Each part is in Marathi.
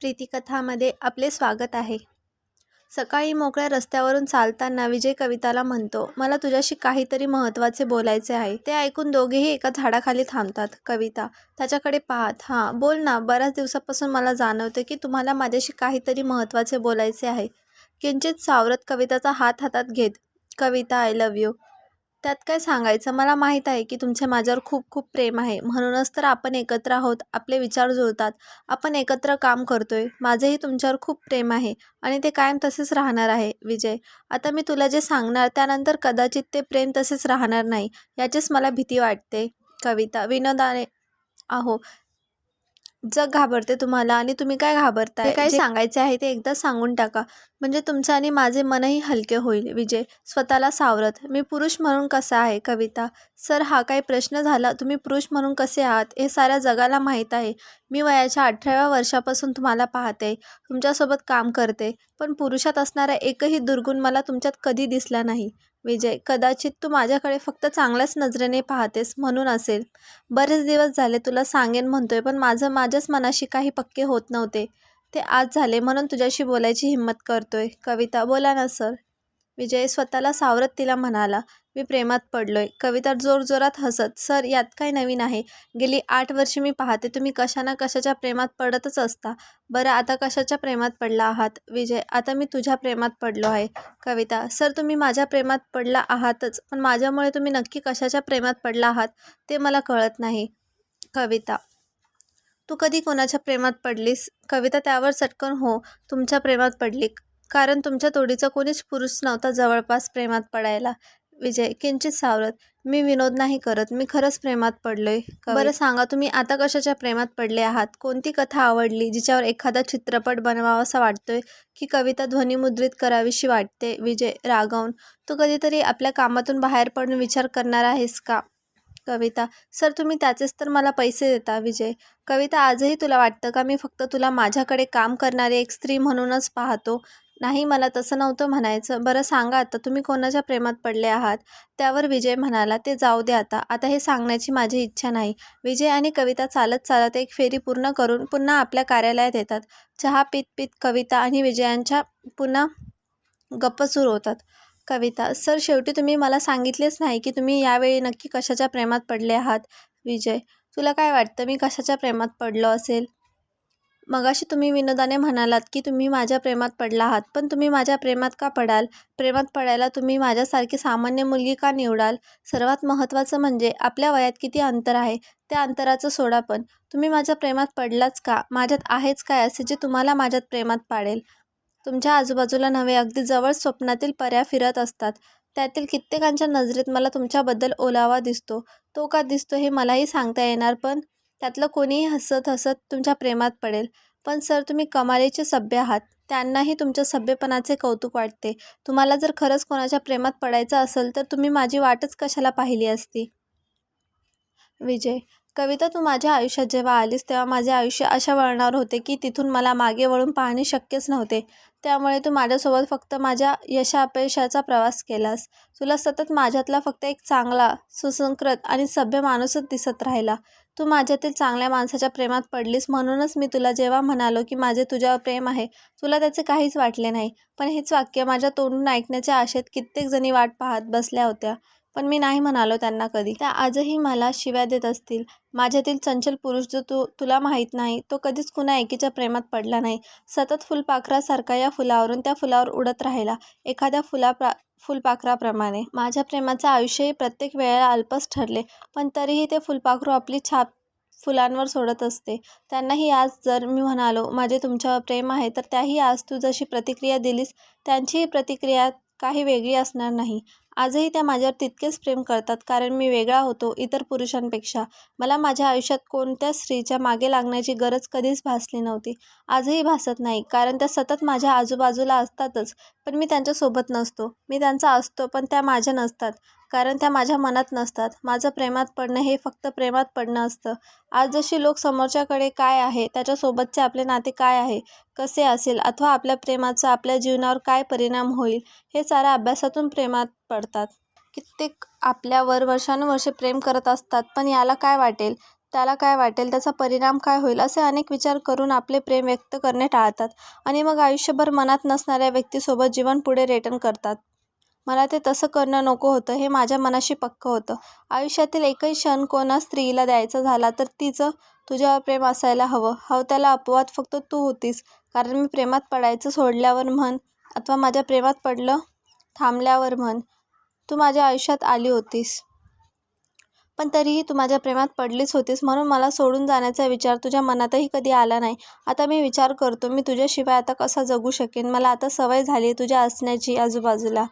प्रीतिकथामध्ये आपले स्वागत आहे. सकाळी मोकळ्या रस्त्यावरून चालताना विजय कविताला म्हणतो मला तुझ्याशी काहीतरी महत्त्वाचे बोलायचे आहे. ते ऐकून दोघेही एका झाडाखाली थांबतात कविता त्याच्याकडे पाहत. हां बोल ना. बऱ्याच दिवसापासून मला जाणवते की तुम्हाला माझ्याशी काहीतरी महत्त्वाचे बोलायचे आहे. किंचित सावरत कविताचा हात हातात घेत. कविता आय लव्ह यू त्यात काय सांगायचं? मला माहीत आहे की तुमचे माझ्यावर खूप खूप प्रेम आहे. म्हणूनच तर आपण एकत्र आहोत आपले विचार जुळतात. आपण एकत्र काम करतोय. माझेही तुमच्यावर खूप प्रेम आहे आणि ते कायम तसेच राहणार आहे विजय. आता मी तुला जे सांगणार त्यानंतर कदाचित ते प्रेम तसेच राहणार नाही याचीच मला भीती वाटते. कविता विनोदाने अहो जग घाबरते तुम्हाला आणि तुम्ही काय घाबरताय? काय सांगायचे आहे ते एकदा सांगून टाका. म्हणजे तुमचे आणि माझे मनही हलके होईल. विजय स्वतःला सावरत. मी पुरुष म्हणून कसा आहे कविता? सर हा काही प्रश्न झाला. तुम्ही पुरुष म्हणून कसे आहात? हे साऱ्या जगाला माहीत आहे. मी वयाच्या अठराव्या वर्षापासून तुम्हाला पाहते. तुमच्यासोबत काम करते. पण पुरुषात असणारा एकही दुर्गुण मला तुमच्यात कधी दिसला नाही. विजय कदाचित तू माझ्याकडे फक्त चांगल्याच नजरेने पाहतेस म्हणून असेल. बरेच दिवस झाले तुला सांगेन म्हणतोय पण माझं माझ्याच मनाशी काही पक्के होत नव्हते. ते आज झाले म्हणून तुझ्याशी बोलायची हिंमत करतोय. कविता बोला ना सर. विजय स्वतःला सावरत तिला म्हणाला मी प्रेमात पडलोय. कविता जोरजोरात हसत सर यात काय नवीन आहे? गेली आठ वर्षे मी पाहते तुम्ही कशा ना कशाच्या प्रेमात पडतच असता. बरं आता कशाच्या प्रेमात पडला आहात? विजय आता मी तुझ्या प्रेमात पडलो आहे. कविता सर तुम्ही माझ्या प्रेमात पडला आहातच पण माझ्यामुळे तुम्ही नक्की कशाच्या प्रेमात पडला आहात ते मला कळत नाही. कविता तू कधी कोणाच्या प्रेमात पडलीस? कविता त्यावर चटकन हो तुमच्या प्रेमात पडली. कारण तुमच्या तोडीचा कोणीच पुरुष नव्हता जवळपास प्रेमात पडायला. विजय किंचित सावरत मी विनोद नाही करत मी खरंच प्रेमात पडलोय. बरं सांगा तुम्ही आता कशाच्या प्रेमात पडले आहात? कोणती कथा आवडली जिच्यावर एखादा चित्रपट बनवावासा वाटतोय की कविता ध्वनिमुद्रित करावीशी वाटते? विजय रागवून. तू कधीतरी आपल्या कामातून बाहेर पडून विचार करणार आहेस का? कविता. सर तुम्ही त्याचेच तर मला पैसे देता विजय. कविता आजही तुला वाटतं का मी फक्त तुला माझ्याकडे काम करणारी एक स्त्री म्हणूनच पाहतो? नाही मला तसं नव्हतं म्हणायचं. बरं सांगा आता तुम्ही कोणाच्या प्रेमात पडले आहात? त्यावर विजय म्हणाला ते जाऊ दे आता. आता हे सांगण्याची माझी इच्छा नाही. विजय आणि कविता चालत चालत एक फेरी पूर्ण करून पुन्हा आपल्या कार्यालयात येतात. चहा पीत पित कविता आणि विजयांच्या पुन्हा गप्प सुरू होतात. कविता सर शेवटी तुम्ही मला सांगितलेच नाही की तुम्ही यावेळी नक्की कशाच्या प्रेमात पडले आहात? विजय तुला काय वाटतं मी कशाच्या प्रेमात पडलो असेल? मगाशी तुम्ही विनोदाने म्हणालात की तुम्ही माझ्या प्रेमात पडला आहात पण तुम्ही माझ्या प्रेमात का पडाल? प्रेमात पडायला तुम्ही माझ्यासारखी सामान्य मुलगी का निवडाल? सर्वात महत्त्वाचं म्हणजे आपल्या वयात किती अंतर आहे? त्या अंतराचं सोडा पण. तुम्ही माझ्या प्रेमात पडलाच का? माझ्यात आहेच काय असे जे तुम्हाला माझ्यात प्रेमात पाडेल? तुमच्या आजूबाजूला नव्हे अगदी जवळ स्वप्नातील पर्या फिरत असतात. त्यातील कित्येकांच्या नजरेत मला तुमच्याबद्दल ओलावा दिसतो. तो का दिसतो हे मलाही सांगता येणार पण त्यातलं कोणीही हसत हसत तुमच्या प्रेमात पडेल. पण सर तुम्ही कमालीचे सभ्य आहात. त्यांनाही तुमच्या सभ्यपणाचे कौतुक वाटते. तुम्हाला जर खरंच कोणाच्या प्रेमात पडायचं असेल तर तुम्ही माझी वाटच कशाला पाहिली असती? विजय कविता तू माझ्या आयुष्यात जेव्हा आलीस तेव्हा माझे आयुष्य अशा वळणावर होते की तिथून मला मागे वळून पाहणे शक्यच नव्हते. त्यामुळे तू माझ्यासोबत फक्त माझ्या यशा अपयशाचा प्रवास केलास. तुला सतत माझ्यातला फक्त एक चांगला सुसंस्कृत आणि सभ्य माणूसच दिसत राहिला. तू माझ्यातील चांगल्या माणसाच्या प्रेमात पडलीस म्हणूनच मी तुला जेव्हा म्हणालो की माझे तुझ्यावर प्रेम आहे तुला त्याचे काहीच वाटले नाही. पण हेच वाक्य माझ्या तोंडून ऐकण्याच्या आशेत कित्येक जणी वाट पाहत बसल्या होत्या. पण मी नाही म्हणालो त्यांना कधी. त्या आजही मला शिव्या देत असतील. माझ्यातील चंचल पुरुष जो तू तुला माहीत नाही तो कधीच कुणा एकीच्या प्रेमात पडला नाही. सतत फुलपाखरासारखा या फुलावरून त्या फुलावर उडत राहिला. एखाद्या फुला प्रा फुलपाखराप्रमाणे. माझ्या प्रेमाचं आयुष्यही प्रत्येक वेळेला अल्पच ठरले पण तरीही ते फुलपाखरू आपली छाप फुलांवर सोडत असते. त्यांनाही आज जर मी म्हणालो माझे तुमच्यावर प्रेम आहे तर त्याही आज तू जशी प्रतिक्रिया दिलीस त्यांचीही प्रतिक्रिया काही वेगळी असणार नाही. आजही त्या माझ्यावर तितकेच प्रेम करतात कारण मी वेगळा होतो इतर पुरुषांपेक्षा. मला माझ्या आयुष्यात कोणत्या स्त्रीच्या मागे लागण्याची गरज कधीच भासली नव्हती. आजही भासत नाही कारण त्या सतत माझ्या आजूबाजूला असतातच पण मी त्यांच्यासोबत नसतो. मी त्यांचा असतो पण त्या माझ्या नसतात कारण त्या माझ्या मनात नसतात. माझं प्रेमात पडणं हे फक्त प्रेमात पडणं असतं. आज जशी लोक समोरच्याकडे काय आहे त्याच्यासोबतचे आपले नाते काय आहे कसे असेल अथवा आपल्या प्रेमाचा आपल्या जीवनावर काय परिणाम होईल हे सारा अभ्यासातून प्रेमात पडतात. कित्येक आपल्यावर वर्षानुवर्षे प्रेम करत असतात पण याला काय वाटेल? त्याला काय वाटेल? त्याचा परिणाम काय होईल? असे अनेक विचार करून आपले प्रेम व्यक्त करणे टाळतात आणि मग आयुष्यभर मनात नसणाऱ्या व्यक्तीसोबत जीवन पुढे रेटन करतात. मला ते तसं करणं नको होतं. हे माझ्या मनाशी पक्कं होतं. आयुष्यातील एकही क्षण कोणा स्त्रीला द्यायचा झाला तर तिचं तुझ्यावर प्रेम असायला हवं. हवं त्याला अपवाद फक्त तू होतीस. कारण मी प्रेमात पडायचं सोडल्यावर म्हण अथवा माझ्या प्रेमात पडलं थांबल्यावर म्हण तू माझ्या आयुष्यात आली होतीस. पण तरीही तू माझ्या प्रेमात पडलीच होतीस म्हणून मला सोडून जाण्याचा विचार तुझ्या मनातही कधी आला नाही. आता मी विचार करतो मी तुझ्याशिवाय आता कसा जगू शकेन? मला आता सवय झाली तुझ्या असण्याची आजूबाजूला.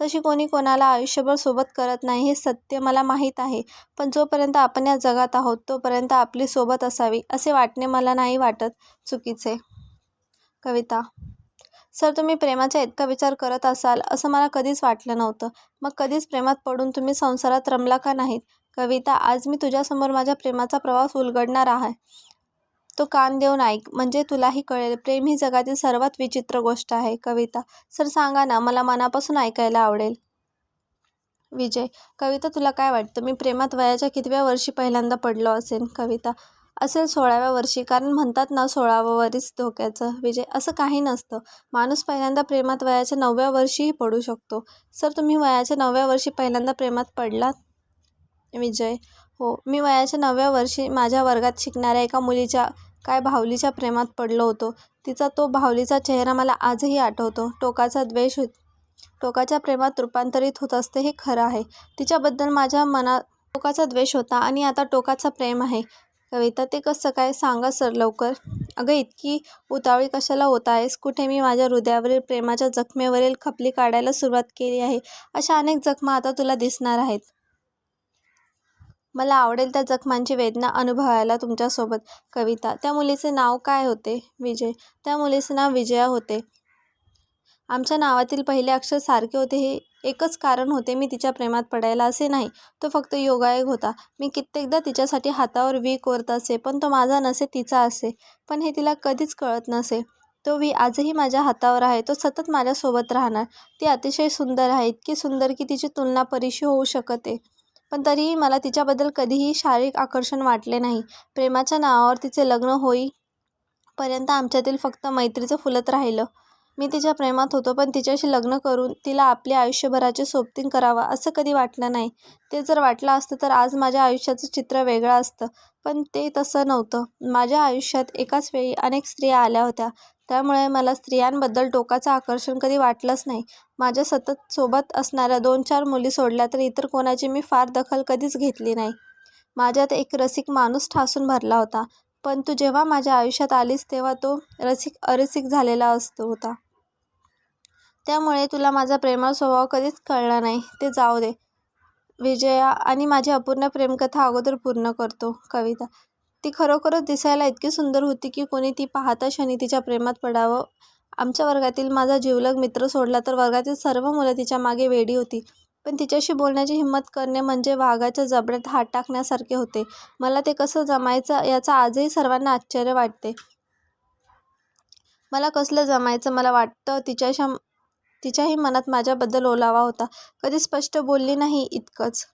तशी कोणी कोणाला आयुष्यभर सोबत करत नाही हे सत्य मला माहीत आहे. पण जोपर्यंत आपण या जगात आहोत तोपर्यंत आपली सोबत असावी असे वाटणे मला नाही वाटत चुकीचे. कविता सर तुम्ही प्रेमाचा इतका विचार करत असाल असं मला कधीच वाटलं नव्हतं. मग कधीच प्रेमात पडून तुम्ही संसारात रमला का नाहीत? कविता आज मी तुझ्यासमोर माझ्या प्रेमाचा प्रवास उलगडणार आहे. तो कान देऊन ऐक म्हणजे तुलाही कळेल प्रेम ही जगातील सर्वात विचित्र गोष्ट आहे कविता. सर सांगा ना मला मनापासून ऐकायला आवडेल. विजय कविता तुला काय वाटतं? मी प्रेमात वयाच्या कितव्या वर्षी पहिल्यांदा पडलो असेन? कविता असेल सोळाव्या वर्षी. कारण म्हणतात ना सोळावं वरीच धोक्याचं विजय. असं काही नसतं. माणूस पहिल्यांदा प्रेमात वयाच्या नवव्या वर्षीही पडू शकतो. सर तुम्ही वयाच्या नवव्या वर्षी पहिल्यांदा प्रेमात पडलात? विजय. हो मी वयाच्या नवव्या वर्षी माझ्या वर्गात शिकणाऱ्या एका मुलीच्या काय भावलीच्या प्रेमात पडलो होतो. तिचा तो भावलीचा चेहरा मला आजही आठवतो. टोकाचा द्वेष टोकाच्या प्रेमात रूपांतरित होत असते हे खरं आहे. तिच्याबद्दल माझ्या मनात टोकाचा द्वेष होता आणि आता टोकाचा प्रेम आहे. कविता ते कसं काय? सांगा सर लवकर. अगं इतकी उतावळी कशाला होत आहेस? कुठे मी माझ्या हृदयावरील प्रेमाच्या जखमेवरील खपली काढायला सुरुवात केली आहे? अशा अनेक जखमा आता तुला दिसणार आहेत. मला आवडेल त्या जखमांची वेदना अनुभवायला तुमच्यासोबत. कविता त्या मुलीचे नाव काय होते? विजय. त्या मुलीचे नाव विजया होते. आमच्या नावातील पहिले अक्षर सारखे होते हे एकच कारण होते मी तिच्या प्रेमात पडायला असे नाही. तो फक्त योगायोग होता. मी कित्येकदा तिच्यासाठी हातावर वी कोरत असे पण तो माझा नसे तिचा असे. पण हे तिला कधीच कळत नसे. तो वी आजही माझ्या हातावर आहे. तो सतत माझ्यासोबत राहणार. ती अतिशय सुंदर आहे. इतकी सुंदर की तिची तुलना परीशी होऊ शकते. पण तरीही मला तिच्याबद्दल कधीही शारीरिक आकर्षण वाटले नाही. प्रेमाच्या नावावर तिचे लग्न होईपर्यंत आमच्यातील फक्त मैत्रीचं फुलत राहिलं. मी तिच्या प्रेमात होतो पण तिच्याशी लग्न करून तिला आपल्या आयुष्यभराचे सोबतीन करावं असं कधी वाटलं नाही. ते जर वाटलं असतं तर आज माझ्या आयुष्याचं चित्र वेगळं असतं. पण ते तसं नव्हतं. माझ्या आयुष्यात एकाच वेळी अनेक स्त्रिया आल्या होत्या. त्यामुळे मला स्त्रियांबद्दल टोकाचं आकर्षण कधी वाटलंच नाही. माझ्या सतत सोबत असणाऱ्या दोन चार मुली सोडल्या तर इतर कोणाची मी फार दखल कधीच घेतली नाही. माझ्यात एक रसिक माणूस ठासून भरला होता. पण तू जेव्हा माझ्या आयुष्यात आलीस तेव्हा तो रसिक अरसिक झालेला असतो होता. त्यामुळे तुला माझा प्रेमळ स्वभाव कधीच कळला नाही. ते जाऊ दे. विजया आणि माझी अपूर्ण प्रेमकथा अगोदर पूर्ण करतो कविता. ती खरोखरच दिसायला इतकी सुंदर होती की कोणी ती पाहता क्षणी तिच्या प्रेमात पडावं. आमच्या वर्गातील माझा जीवलग मित्र सोडला तर वर्गातील सर्व मुलं तिच्यामागे वेडी होती. पण तिच्याशी बोलण्याची हिंमत करणे म्हणजे वाघाच्या जबड्यात हात टाकण्यासारखे होते. मला ते कसं जमायचं याचा आजही सर्वांना आश्चर्य वाटते. मला कसलं जमायचं मला वाटतं तिच्याशा तिच्याही मनात माझ्याबद्दल ओलावा होता. कधी स्पष्ट बोलली नाही इतकंच.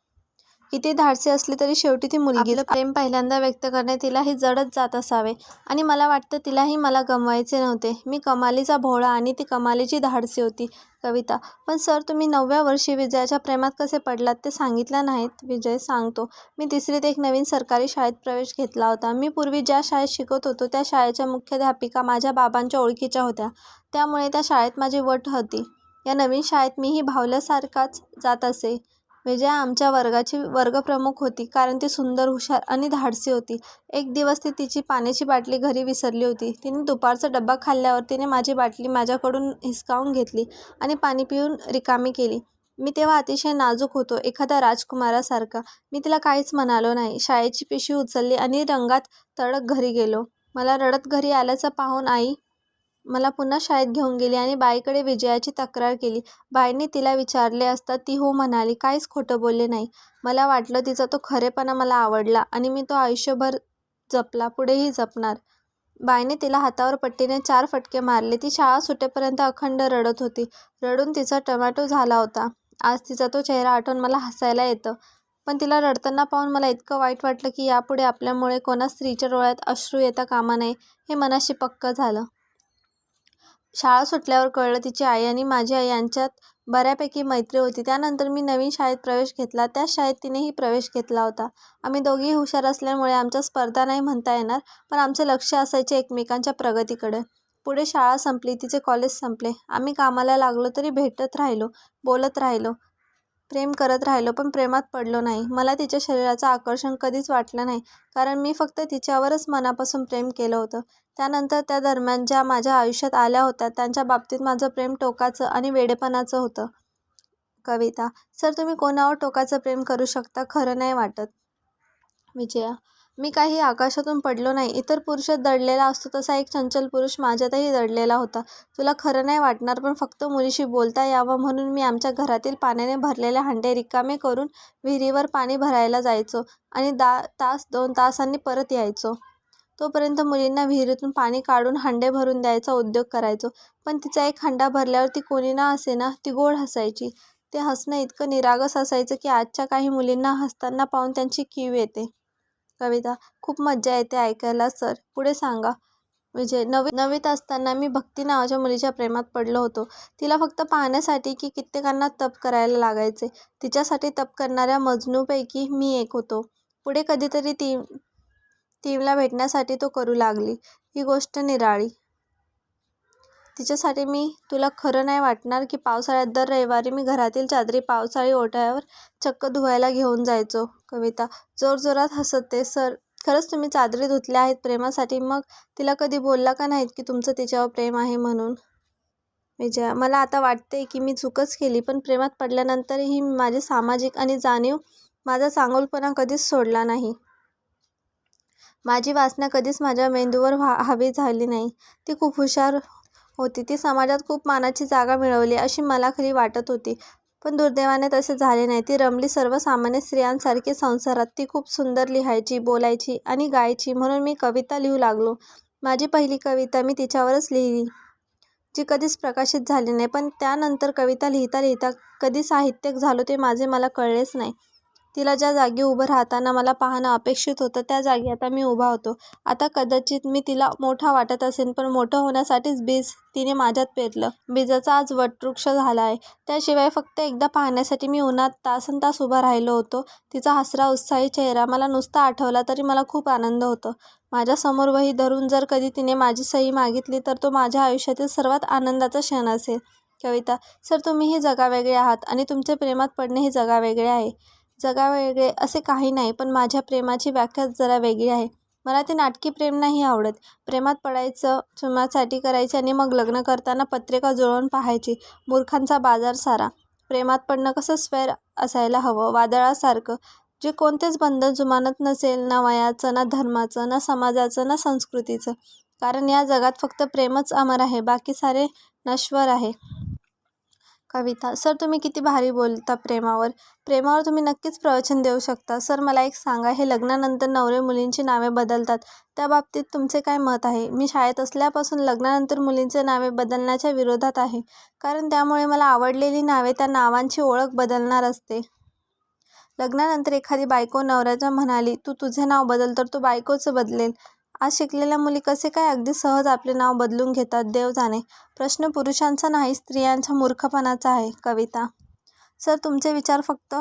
किती धाडसी असली तरी शेवटी ती मुलगी प्रेम पहिल्यांदा व्यक्त करणे तिलाही जडत जात असावे. आणि मला वाटतं तिलाही मला गमवायचे नव्हते. मी कमालीचा भोळा आणि ती कमालीची धाडसी होती कविता. पण सर तुम्ही नवव्या वर्षी विजयाच्या प्रेमात कसे पडलात ते सांगितलं नाहीत विजय सांगतो. मी तिसरीत एक नवीन सरकारी शाळेत प्रवेश घेतला होता. मी पूर्वी ज्या शाळेत शिकत होतो त्या शाळेच्या मुख्याध्यापिका माझ्या बाबांच्या ओळखीच्या होत्या. त्यामुळे त्या शाळेत माझी वट होती. या नवीन शाळेत मीही भावल्यासारखाच जात असे. विजया आमच्या वर्गाची वर्गप्रमुख होती कारण ती सुंदर हुशार आणि धाडसी होती. एक दिवस ती तिची पाण्याची बाटली घरी विसरली होती. तिने दुपारचा डब्बा खाल्ल्यावर तिने माझी बाटली माझ्याकडून हिसकावून घेतली आणि पाणी पिऊन रिकामी केली. मी तेव्हा अतिशय नाजूक होतो एखाद्या राजकुमारासारखा. मी तिला काहीच म्हणालो नाही. शाळेची पिशवी उचलली आणि रंगात तडक घरी गेलो. मला रडत घरी आल्याचं पाहून आई मला पुन्हा शाळेत घेऊन गेली आणि बाईकडे विजयाची तक्रार केली. बाईने तिला विचारले असता ती हो म्हणाली काहीच खोटं बोलले नाही. मला वाटलं तिचा तो खरेपणा मला आवडला आणि मी तो आयुष्यभर जपला पुढेही जपणार. बाईने तिला हातावर पट्टीने चार फटके मारले. ती शाळा सुटेपर्यंत अखंड रडत होती. रडून तिचा टमॅटो झाला होता. आज तिचा तो चेहरा आठवून मला हसायला येतं. पण तिला रडताना पाहून मला इतकं वाईट वाटलं की यापुढे आपल्यामुळे कोणा स्त्रीच्या डोळ्यात अश्रू येता कामा नये हे मनाशी पक्कं झालं. शाळा सुटल्यावर कळलं तिची आई आणि माझी आई यांच्यात बऱ्यापैकी मैत्री होती. त्यानंतर मी नवीन शाळेत प्रवेश घेतला. त्याच शाळेत तिनेही प्रवेश घेतला होता. आम्ही दोघेही हुशार असल्यामुळे आमच्या स्पर्धा नाही म्हणता येणार पण आमचे लक्ष असायचे एकमेकांच्या प्रगतीकडे. पुढे शाळा संपली तिचे कॉलेज संपले. आम्ही कामाला लागलो तरी भेटत राहिलो बोलत राहिलो प्रेम करत राहिलो पण प्रेमात पडलो नाही. मला तिच्या शरीराचं आकर्षण कधीच वाटलं नाही कारण मी फक्त तिच्यावरच मनापासून प्रेम केलं होतं. त्यानंतर त्या दरम्यान ज्या माझ्या आयुष्यात आल्या होत्या त्यांच्या बाबतीत माझं प्रेम टोकाचं आणि वेडेपणाचं होतं. कविता सर तुम्ही कोणावर टोकाचं प्रेम करू शकता खरं नाही वाटत. विजया मी काही आकाशातून पडलो नाही. इतर पुरुषात दडलेला असतो तसा एक चंचल पुरुष माझ्यातही दडलेला होता. तुला खरं नाही वाटणार पण फक्त मुलीशी बोलता यावं म्हणून मी आमच्या घरातील पाण्याने भरलेले हांडे रिकामे करून विहिरीवर पाणी भरायला जायचो आणि दा तास दोन तासांनी परत यायचो. तोपर्यंत मुलींना विहिरीतून पाणी काढून हांडे भरून द्यायचा उद्योग करायचो. पण तिचा एक हांडा भरल्यावर ती कोणी ना असेना ती गोड हसायची. ते हसणं इतकं निरागस असायचं की आजच्या काही मुलींना हसताना पाहून त्यांची कीव येते. कविता खूप मज्जा येते ऐकायला सर. पुढे सांगा. विजय नवी नवीत असताना मी भक्ती नावाच्या मुलीच्या प्रेमात पडलो होतो. तिला फक्त पाहण्यासाठी की कित्येकांना तप करायला लागायचे. तिच्यासाठी तप करणाऱ्या मजनूपैकी मी एक होतो. पुढे कधीतरी ती टीमला भेटण्यासाठी तो करू लागली. ही गोष्ट निराळी. तिच्यासाठी मी तुला खरं नाही वाटणार की पावसाळ्यात दर रविवारी मी घरातील चादरी पावसाळी ओठ्यावर चक्क धुवायला घेऊन जायचो. कविता जोरजोरात हसते सर खरंच तुम्ही चादरी धुतल्या आहेत प्रेमासाठी मग तिला कधी बोलला का नाहीत की तुमचं तिच्यावर प्रेम आहे म्हणून? विजया मला आता वाटते की मी चूकच केली पण प्रेमात पडल्यानंतरही माझे सामाजिक आणि जाणीव माझा चांगलपणा कधीच सोडला नाही. माझी वासना कधीच माझ्या मेंदूवर व्हा हवी झाली नाही. ती खूप हुशार होती. ती समाजात खूप मानाची जागा मिळवली अशी मला खरी वाटत होती. पण दुर्दैवाने तसे झाले नाही. ती रमली सर्वसामान्य स्त्रियांसारखी संसारात. ती खूप सुंदर लिहायची बोलायची आणि गायची म्हणून मी कविता लिहू लागलो. माझी पहिली कविता मी तिच्यावरच लिहिली जी कधीच प्रकाशित झाली नाही. पण त्यानंतर कविता लिहिता लिहिता कधी साहित्यिक झालो ते माझे मला कळलेच नाही. तिला ज्या जागी उभं राहताना मला पाहणं अपेक्षित होतं त्या जागी आता मी उभा होतो. आता कदाचित मी तिला मोठा वाटत असेन पण मोठं होण्यासाठीच बीज तिने माझ्यात पेरलं. बीजाचा आज वटवृक्ष झाला आहे. त्याशिवाय फक्त एकदा पाहण्यासाठी मी उन्हात तासन तास उभा राहिलो होतो. तिचा हसरा उत्साही चेहरा मला नुसता आठवला तरी मला खूप आनंद होतो. माझ्यासमोर वही धरून जर कधी तिने माझी सही मागितली तर तो माझ्या आयुष्यातील सर्वात आनंदाचा क्षण असेल. कविता सर तुम्हीही जगावेगळे आहात आणि तुमचे प्रेमात पडणे हे जगावेगळे आहे. जगावेगळे असे काही नाही पण माझ्या प्रेमाची व्याख्या जरा वेगळी आहे. मला ते नाटकी प्रेम नाही आवडत. प्रेमात पडायचं चुमासाठी करायचे आणि मग लग्न करताना पत्रिका जुळवून पाहायची. मूर्खांचा बाजार सारा. प्रेमात पडणं कसं स्वैर असायला हवं? वादळासारखं. जे कोणतेच बंधन जुमानत नसेल ना वयाचं ना धर्माचं ना समाजाचं ना संस्कृतीचं. कारण या जगात फक्त प्रेमच अमर आहे बाकी सारे नश्वर आहे. कविता. सर तुम्ही किती भारी बोलता प्रेमावर. प्रेमावर तुम्ही नक्कीच प्रवचन देऊ शकता. सर मला एक सांगा हे लग्नानंतर नवरे मुलींची नावे बदलतात. त्या बाबतीत तुमचे काय मत आहे? मी शाळेत असल्यापासून लग्नानंतर मुलींचे नावे बदलण्याच्या विरोधात आहे. कारण त्यामुळे मला आवडलेली नावे त्या नावांची ओळख बदलणार असते. लग्नानंतर एखादी बायको नवऱ्याच्या म्हणाली तू तुझे नाव बदल तर तू बायकोचं बदलेल. आज शिकलेल्या मुली कसे काय अगदी सहज आपले नाव बदलून घेतात? देव जाणे. प्रश्न पुरुषांचा नाही स्त्रियांच्या मूर्खपणाचा आहे. कविता. सर तुमचे विचार फक्त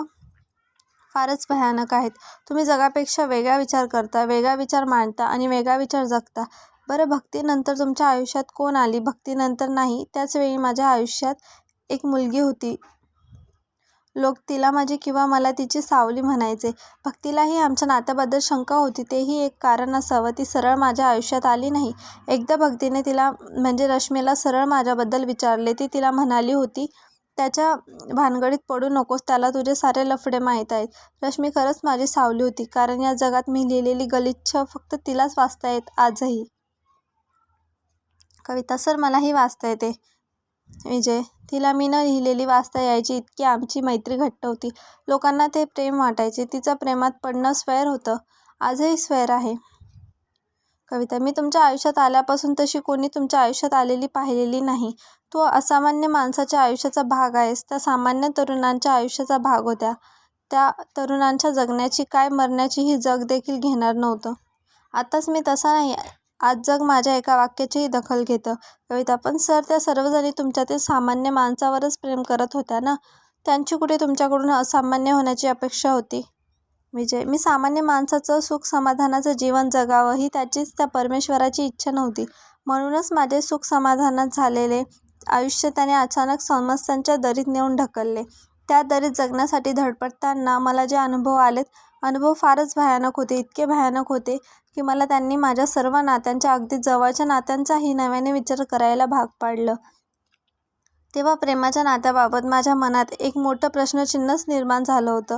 फारच भयानक आहेत. तुम्ही जगापेक्षा वेगळा विचार करता वेगळा विचार मांडता आणि वेगळा विचार जगता. बरं भक्तीनंतर तुमच्या आयुष्यात कोण आली? भक्तीनंतर नाही त्याचवेळी माझ्या आयुष्यात एक मुलगी होती. लोक तिला माझी किंवा मला तिची सावली म्हणायचे. भक्तीलाही आमच्या नात्याबद्दल शंका होती. तेही एक कारण असावं. ती सरळ माझ्या आयुष्यात आली नाही. एकदा भक्तीने तिला म्हणजे रश्मीला सरळ माझ्याबद्दल विचारले. ती तिला म्हणाली होती त्याच्या भानगडीत पडू नकोस. त्याला तुझे सारे लफडे माहीत आहेत. रश्मी खरंच माझी सावली होती. कारण या जगात मी लिहिलेली गलिच्छ फक्त तिलाच वाचता येत. आजही. कविता सर मलाही वाचता येते. विजय तिला मी न लिहिलेली वाचता यायची इतकी आमची मैत्री घट्ट होती. लोकांना ते प्रेम वाटायचे. तिचं प्रेमात पडणं स्वैर होतं. आजही स्वैर आहे. कविता मी तुमच्या आयुष्यात आल्यापासून तशी कोणी तुमच्या आयुष्यात आलेली पाहिलेली नाही. तू असामान्य माणसाच्या आयुष्याचा भाग आहेस. त्या सामान्य तरुणांच्या आयुष्याचा भाग होत्या. त्या तरुणांच्या जगण्याची काय मरण्याची ही जग देखील घेणार नव्हतं. आताच मी तसा नाही. आज जग माझ्या एका वाक्याचीही दखल घेतं. कविता पण सर त्या सर्वजणी तुमच्यातील सामान्य माणसावरच प्रेम करत होत्या ना? त्यांची कुठे तुमच्याकडून असामान्य होण्याची अपेक्षा होती? विजय मी सामान्य माणसाचं सुख समाधानाचं जीवन जगावं ही त्याचीच त्या परमेश्वराची इच्छा नव्हती. म्हणूनच माझे सुख समाधानात झालेले आयुष्य त्याने अचानक समस्यांच्या दरीत नेऊन ढकलले. त्या दरीत जगण्यासाठी धडपडताना मला जे अनुभव आलेत अनुभव फारच भयानक होते इतके भयानक होते की मला त्यांनी माझ्या सर्व नात्यांच्या अगदी जवळच्या नात्यांचाही नव्याने विचार करायला भाग पाडलं. तेव्हा प्रेमाच्या नात्याबाबत माझ्या मनात एक मोठं प्रश्नचिन्हच निर्माण झालं होतं.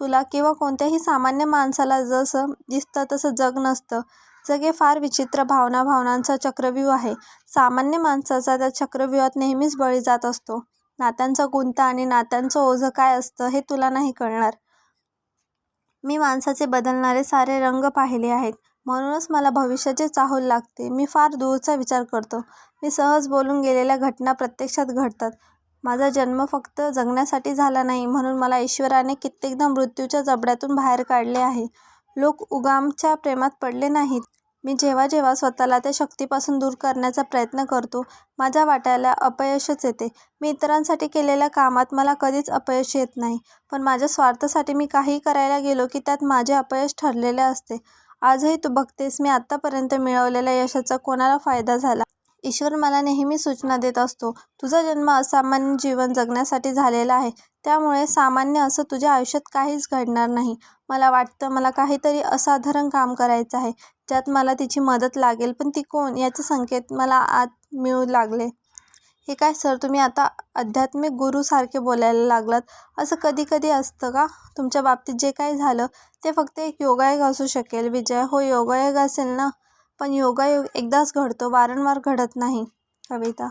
तुला किंवा कोणत्याही सामान्य माणसाला जसं दिसतं तसं जग नसतं. जग हे फार विचित्र भावना भावनांचा चक्रव्यूह आहे. सामान्य माणसाचा त्या चक्रव्यूहात नेहमीच बळी जात असतो. नात्यांचा गुंता आणि नात्यांचं ओझं काय असतं हे तुला नाही कळणार. मी माणसाचे बदलणारे सारे रंग पाहिले आहेत. म्हणूनच मला भविष्याचे चाहूल लागते. मी फार दूरचा विचार करतो. मी सहज बोलून गेलेल्या घटना प्रत्यक्षात घडतात. माझा जन्म फक्त जगण्यासाठी झाला नाही म्हणून मला ईश्वराने कित्येकदा मृत्यूच्या जबड्यातून बाहेर काढले आहे. लोक उगामच्या प्रेमात पडले नाहीत. मी जेव्हा जेव्हा स्वतःला त्या शक्तीपासून दूर करण्याचा प्रयत्न करतो माझ्या वाट्याला अपयशच येते. मी इतरांसाठी केलेल्या कामात मला कधीच अपयश येत नाही पण माझ्या स्वार्थासाठी मी काही करायला गेलो की त्यात माझे अपयश ठरलेले असते. आजही तू बघतेस मी आत्तापर्यंत मिळवलेल्या यशाचा कोणाला फायदा झाला? ईश्वर मला नेहमी सूचना देत असतो तुझा जन्म असामान्य जीवन जगण्यासाठी झालेला आहे. त्यामुळे सामान्य असं तुझ्या आयुष्यात काहीच घडणार नाही. मला वाटतं मला काहीतरी असाधारण काम करायचं आहे. ज्यात मला तिची मदत लागेल. पण ती कोण? याचे संकेत मला आत मिळू लागले. हे काय सर? तुम्ही आता आध्यात्मिक गुरुसारखे बोलायला लागलात. असं कधी कधी असतं का? तुमच्या बाबतीत जे काही झालं ते फक्त एक योगायोग असू शकेल. विजय हो योगायोग असेल ना? पण योगायोग एकदाच घडतो. वारंवार घडत नाही. कविता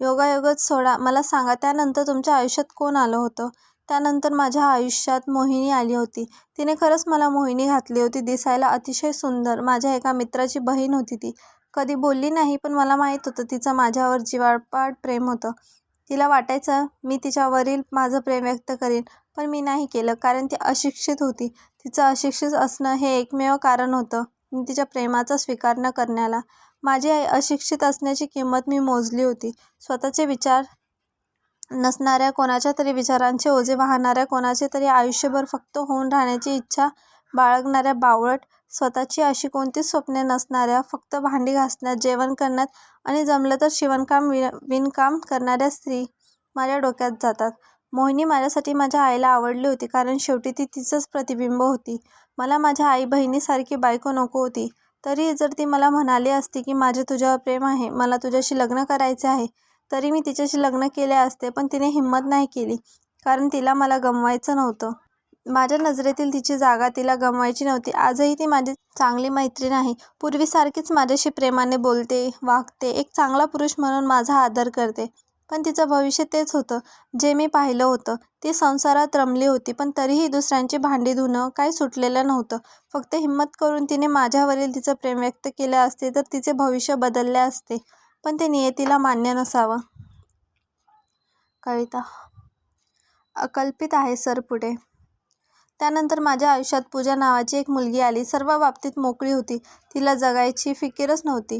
योगायोगच सोडा. मला सांगा त्यानंतर तुमच्या आयुष्यात कोण आलं होतं? त्यानंतर माझ्या आयुष्यात मोहिनी आली होती. तिने खरंच मला मोहिनी घातली होती. दिसायला अतिशय सुंदर. माझ्या एका मित्राची बहीण होती ती. कधी बोलली नाही पण मला माहीत होतं तिचं माझ्यावर जिवाळपाट प्रेम होतं. तिला वाटायचं मी तिच्यावरील माझं प्रेम व्यक्त करीन पण मी नाही केलं कारण ती अशिक्षित होती. तिचं अशिक्षित असणं हे एकमेव कारण होतं. मी तिच्या प्रेमाचा स्वीकार न करण्याला माझी आई अशिक्षित असण्याची किंमत मी मोजली होती. स्वतःचे विचार नसणाऱ्या कोणाच्या तरी विचारांचे ओझे वाहणाऱ्या कोणाचे तरी आयुष्यभर फक्त होऊन राहण्याची इच्छा बाळगणाऱ्या बावळट स्वतःची अशी कोणतीच स्वप्ने नसणाऱ्या फक्त भांडी घासण्यात जेवण करण्यात आणि जमलं तर शिवणकाम वि विणकाम करणाऱ्या स्त्री माझ्या डोक्यात जातात. मोहिनी माझ्यासाठी माझ्या आईला आवडली होती कारण शेवटी ती तिचंच प्रतिबिंब होती. मला माझ्या आई बहिणीसारखी बायको नको होती. तरी जर ती मला म्हणाली असती की माझे तुझ्यावर प्रेम आहे मला तुझ्याशी लग्न करायचे आहे तरी मी तिच्याशी लग्न केले असते पण तिने हिंमत नाही केली कारण तिला मला गमवायचं नव्हतं. माझ्या नजरेतील तिची जागा तिला गमवायची नव्हती. आजही ती माझी चांगली मैत्रीण आहे. पूर्वीसारखीच माझ्याशी प्रेमाने बोलते वागते एक चांगला पुरुष म्हणून माझा आदर करते. पण तिचं भविष्य तेच होतं. जे मी पाहिलं होतं ती संसारात रमली होती पण तरीही दुसऱ्यांची भांडी धुणं काही सुटलेलं नव्हतं. फक्त हिंमत करून तिने माझ्यावरील तिचं प्रेम व्यक्त केले असते तर तिचे भविष्य बदलले असते. पण ते नियतीला मान्य नसावं. कविता अकल्पित आहे सर पुढे. त्यानंतर माझ्या आयुष्यात पूजा नावाची एक मुलगी आली. सर्व बाबतीत मोकळी होती. तिला जगायची फिकीरच नव्हती.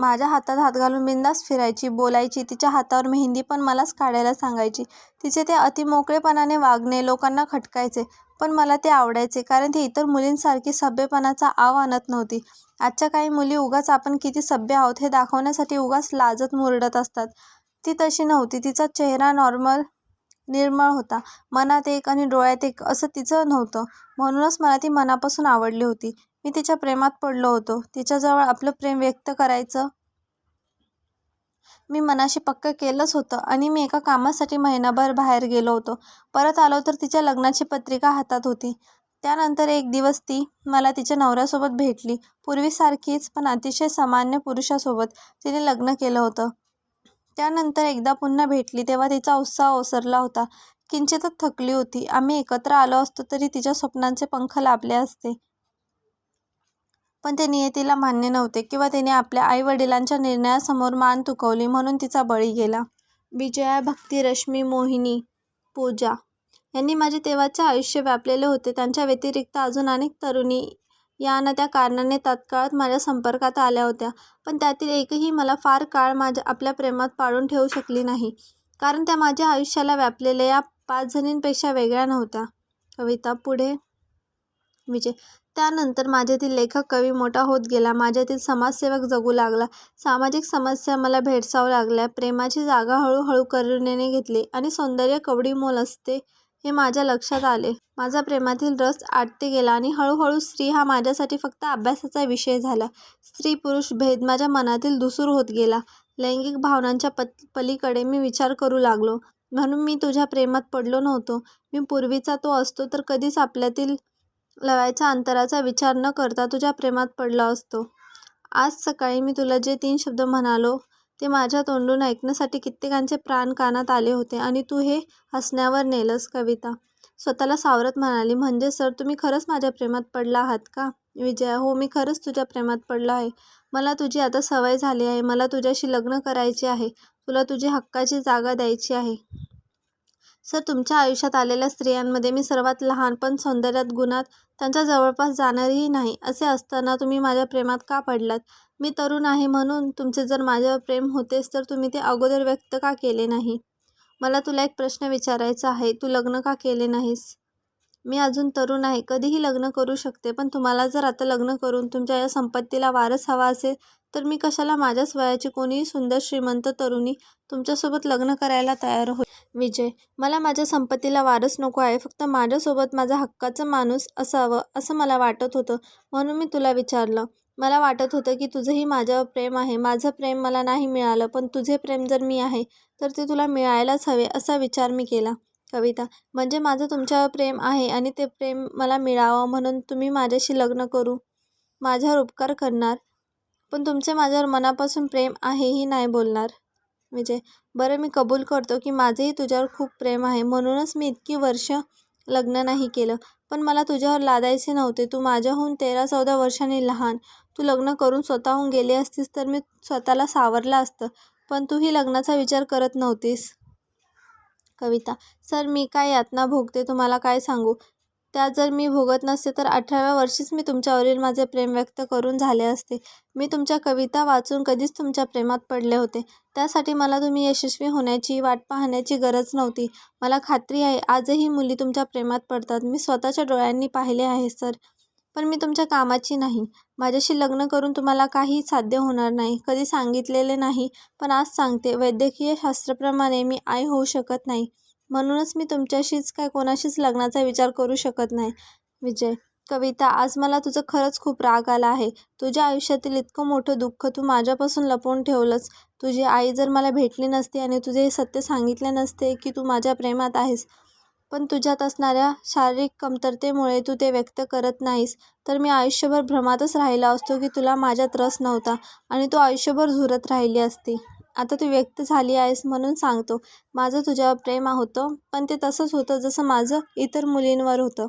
माझ्या हातात हात घालून बिंदास फिरायची बोलायची तिच्या हातावर मेहंदी पण मलाच काढायला सांगायची. तिचे ते अतिमोकळेपणाने वागणे लोकांना खटकायचे पण मला ते आवडायचे कारण ती इतर मुलींसारखी सभ्यपणाचा आव आणत नव्हती. आजच्या काही मुली उगाच आपण किती सभ्य आहोत हे दाखवण्यासाठी उगाच लाजत मुरडत असतात. ती तशी नव्हती तिचा चेहरा नॉर्मल निर्मळ होता. मनात एक आणि डोळ्यात एक असं तिचं नव्हतं. म्हणूनच मला ती मनापासून आवडली होती. मी तिच्या प्रेमात पडलो होतो. तिच्याजवळ आपलं प्रेम व्यक्त करायचं. मी मनाशी पक्क केलंच होतं आणि मी एका कामासाठी महिनाभर बाहेर गेलो होतो. परत आलो तर तिच्या लग्नाची पत्रिका हातात होती. त्यानंतर एक दिवस ती मला तिच्या नवऱ्यासोबत भेटली. पूर्वीसारखीच पण अतिशय सामान्य पुरुषासोबत तिने लग्न केलं होतं. त्यानंतर एकदा पुन्हा भेटली तेव्हा तिचा उत्साह ओसरला होता. किंचितच थकली होती. आम्ही एकत्र आलो असतो तरी तिच्या स्वप्नांचे पंख लाभले असते. पण ते नियतीला मान्य नव्हते किंवा तिने आपल्या आईवडिलांच्या निर्णयासमोर मान तुकवली म्हणून तिचा बळी गेला. विजया भक्ती रश्मी मोहिनी पूजा यांनी माझे तेव्हाचे आयुष्य व्यापलेले होते. त्यांच्या व्यतिरिक्त अजून अनेक तरुणी या ना त्या कारणाने तात्काळात माझ्या संपर्कात आल्या होत्या. पण त्यातील एकही मला फार काळ माझ्या आपल्या प्रेमात पाडून ठेवू शकली नाही. कारण त्या माझ्या आयुष्याला व्यापलेल्या या पाच जणींपेक्षा वेगळ्या नव्हत्या. कविता पुढे. विजय त्यानंतर माझ्यातील लेखक कवी मोठा होत गेला. माझ्यातील समाजसेवक जगू लागला. सामाजिक समस्या मला भेडसावू लागल्या. प्रेमाची जागा हळूहळू करुणेने घेतली आणि सौंदर्य कवडी मोल असते हे माझ्या लक्षात आले. माझा प्रेमातील रस आटते गेला आणि हळूहळू स्त्री हा माझ्यासाठी फक्त अभ्यासाचा विषय झाला. स्त्री पुरुष भेद माझ्या मनातील दुसूर होत गेला. लैंगिक भावनांच्या पत पलीकडे मी विचार करू लागलो. म्हणून मी तुझ्या प्रेमात पडलो नव्हतो. मी पूर्वीचा तो असतो तर कधीच आपल्यातील लवायच्या अंतराचा विचार न करता तुझ्या प्रेमात पडला असतो. आज सकाळी मी तुला जे तीन शब्द म्हणालो ते माझ्या तोंडून ऐकण्यासाठी कित्येकांचे प्राण कानात आले होते आणि तू हे हसण्यावर नेलंस कविता. स्वतःला सावरत म्हणाली म्हणजे सर तुम्ही खरंच माझ्या प्रेमात पडला आहात का? विजया हो मी खरंच तुझ्या प्रेमात पडलो आहे. मला तुझी आता सवय झाली आहे. मला तुझ्याशी लग्न करायचे आहे. तुला तुझी हक्काची जागा द्यायची आहे. सर तुमच्या आयुष्यात आलेल्या स्त्रियांमध्ये मी सर्वात लहान पण सौंदर्यात गुणात त्यांच्या जवळपास जाणारही नाही असे असताना तुम्ही माझ्या प्रेमात का पडलात? मी तरुण आहे म्हणून तुमचे जर माझ्यावर प्रेम होतेच तर तुम्ही ते अगोदर व्यक्त का केले नाही? मला तुला एक प्रश्न विचारायचा आहे तू लग्न का केले नाहीस? मी अजून तरुण आहे कधीही लग्न करू शकते पण तुम्हाला जर आता लग्न करून तुमच्या या संपत्तीला वारस हवा असेल तर मी कशाला माझ्याच वयाची कोणीही सुंदर श्रीमंत तरुणी तुमच्यासोबत लग्न करायला तयार होईल? विजय मला माझ्या संपत्तीला वारस नको आहे फक्त माझ्यासोबत माझा हक्काचा माणूस असावं असं मला वाटत होतं म्हणून मी तुला विचारलं. मला वाटत होतं की तुझंही माझ्यावर प्रेम आहे माझं प्रेम मला नाही मिळालं पण तुझे प्रेम जर मी आहे तर ते तुला मिळायलाच हवे असा विचार मी केला. कविता. म्हणजे माझं तुमच्यावर प्रेम आहे आणि ते प्रेम मला मिळावं म्हणून तुम्ही माझ्याशी लग्न करू. माझ्यावर उपकार करणार. पण तुमचे माझ्यावर मनापासून प्रेम आहेही नाही बोलणार. विजय. बरं मी कबूल करतो की माझेही तुझ्यावर खूप प्रेम आहे. म्हणूनच मी इतकी वर्ष लग्न नाही केलं. पण मला तुझ्यावर लादायचे नव्हते. तू माझ्याहून तेरा चौदा वर्षांनी लहान. तू लग्न करून स्वतःहून गेली असतीस तर मी स्वतःला सावरलं असतं. पण तूही लग्नाचा विचार करत नव्हतीस. कविता. सर मी काय यातना भोगते तुम्हाला काय सांगू? त्या जर मी भोगत नसते तर अठराव्या वर्षीच मी तुमच्यावरील माझे प्रेम व्यक्त करून झाले असते. मी तुमच्या कविता वाचून कधीच तुमच्या प्रेमात पडले होते. त्यासाठी मला तुम्ही यशस्वी होण्याची वाट पाहण्याची गरज नव्हती. मला खात्री आहे आजही मुली तुमच्या प्रेमात पडतात. मी स्वतःच्या डोळ्यांनी पाहिले आहे सर. पण मी तुमच्या कामाची नाही. माझ्याशी लग्न करून तुम्हाला काही साध्य होणार नाही. कधी सांगितलेले नाही पण आज सांगते. वैद्यकीय शास्त्राप्रमाणे मी आई होऊ शकत नाही. म्हणूनच मी तुमच्याशीच काय कोणाशीच लग्नाचा विचार करू शकत नाही. विजय कविता आज मला तुझं खरंच खूप राग आला आहे. तुझ्या आयुष्यातील इतकं मोठं दुःख तू माझ्यापासून लपवून ठेवलंस. तुझी आई जर मला भेटली नसती आणि तुझे हे सत्य सांगितले नसते की तू माझ्या प्रेमात आहेस पण तुझ्यात असणाऱ्या शारीरिक कमतरतेमुळे तू ते व्यक्त करत नाहीस. तर मी आयुष्यभर भ्रमातच राहिला असतो की तुला माझ्यात रस नव्हता आणि तू आयुष्यभर झुरत राहिली असती. आता तू व्यक्त झाली आहेस म्हणून सांगतो. माझं तुझ्यावर प्रेम होतं पण ते तसंच होतं जसं माझं इतर मुलींवर होतं.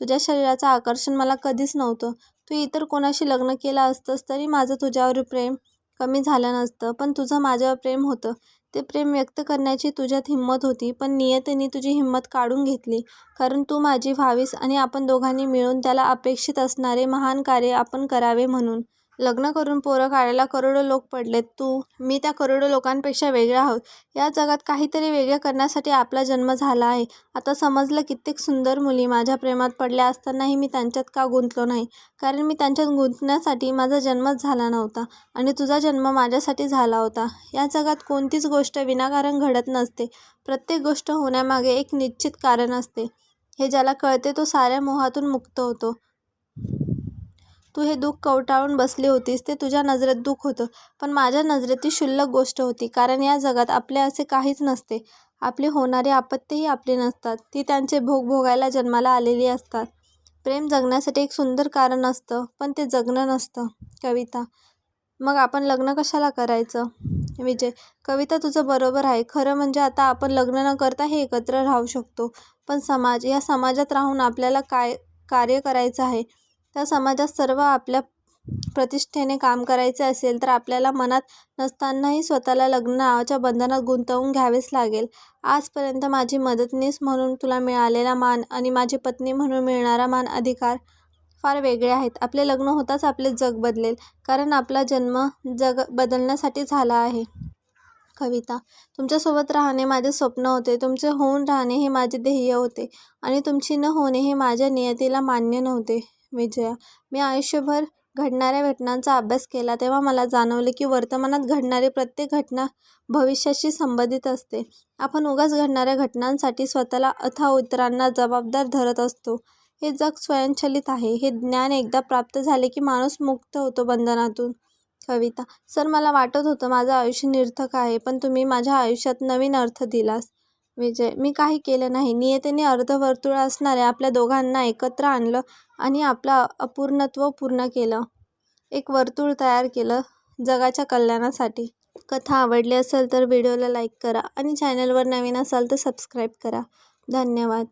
तुझ्या शरीराचं आकर्षण मला कधीच नव्हतं. तू इतर कोणाशी लग्न केलं असतंस तरी माझं तुझ्यावर प्रेम कमी झालं नसतं पण तुझं माझ्यावर प्रेम होतं. ते प्रेम व्यक्त करण्याची तुझ्यात हिंमत होती पण नियतीने तुझी हिंमत काढून घेतली. कारण तू माझी व्हावीस आणि आपण दोघांनी मिळून त्याला अपेक्षित असणारे महान कार्य आपण करावे म्हणून. लग्न करून पोरं काढायला करोडो लोक पडलेत. तू मी त्या करोडो लोकांपेक्षा वेगळा आहोत. या जगात काहीतरी वेगळं करण्यासाठी आपला जन्म झाला आहे. आता समजलं कित्येक सुंदर मुली माझ्या प्रेमात पडल्या असतानाही मी त्यांच्यात का गुंतलो नाही? कारण मी त्यांच्यात गुंतण्यासाठी माझा जन्मच झाला नव्हता आणि तुझा जन्म माझ्यासाठी झाला होता. या जगात कोणतीच गोष्ट विनाकारण घडत नसते. प्रत्येक गोष्ट होण्यामागे एक निश्चित कारण असते. हे ज्याला कळते तो साऱ्या मोहातून मुक्त होतो. तू हे दुःख कवटाळून बसली होतीस ते तुझ्या नजरेत दुःख होतं. पण माझ्या नजरेत ती क्षुल्लक गोष्ट होती कारण या जगात आपले असे काहीच नसते. आपली होणारी आपत्तीही आपली नसतात. ती त्यांचे भोग भोगायला जन्माला आलेली असतात. प्रेम जगण्यासाठी एक सुंदर कारण असतं पण ते जगणं नसतं. कविता मग आपण लग्न कशाला करायचं? विजय कविता तुझं बरोबर आहे. खरं म्हणजे आता आपण लग्न न करता हे एकत्र राहू शकतो. पण समाज या समाजात राहून आपल्याला काय कार्य करायचं आहे? त्या समाजात सर्व आपल्या प्रतिष्ठेने काम करायचे असेल तर आपल्याला मनात नसतानाही स्वतःला लग्न नावाच्या बंधनात गुंतवून घ्यावेच लागेल. आजपर्यंत माझी मदतनीस म्हणून तुला मिळालेला मान आणि माझी पत्नी म्हणून मिळणारा मान अधिकार फार वेगळे आहेत. आपले लग्न होताच आपले जग बदलेल कारण आपला जन्म जग बदलण्यासाठी झाला आहे. कविता तुमच्यासोबत राहणे माझे स्वप्न होते. तुमचे होऊन राहणे हे माझे ध्येय होते आणि तुमची न होणे हे माझ्या नियतीला मान्य नव्हते. विजया मी आयुष्यभर घडणाऱ्या घटनांचा अभ्यास केला तेव्हा मला जाणवले की वर्तमानात घडणारी प्रत्येक घटना भविष्याशी संबंधित असते. आपण उगाच घडणाऱ्या घटनांसाठी स्वतःला अथा इतरांना जबाबदार धरत असतो. हे जग स्वयंचलित आहे. हे ज्ञान एकदा प्राप्त झाले की माणूस मुक्त होतो बंधनातून. कविता सर मला वाटत होतं माझं आयुष्य निर्थक आहे पण तुम्ही माझ्या आयुष्यात नवीन अर्थ दिलास. विजय मी काही केलं नाही. नियतीने अर्धवर्तुळ असणाऱ्या आपल्या दोघांना एकत्र आणलं आणि आपलं अपूर्णत्व पूर्ण केलं. एक वर्तुळ तयार केलं जगाच्या कल्याणासाठी. कथा आवडली असेल तर व्हिडिओला लाईक करा आणि चॅनलवर नवीन असाल तर सबस्क्राईब करा. धन्यवाद.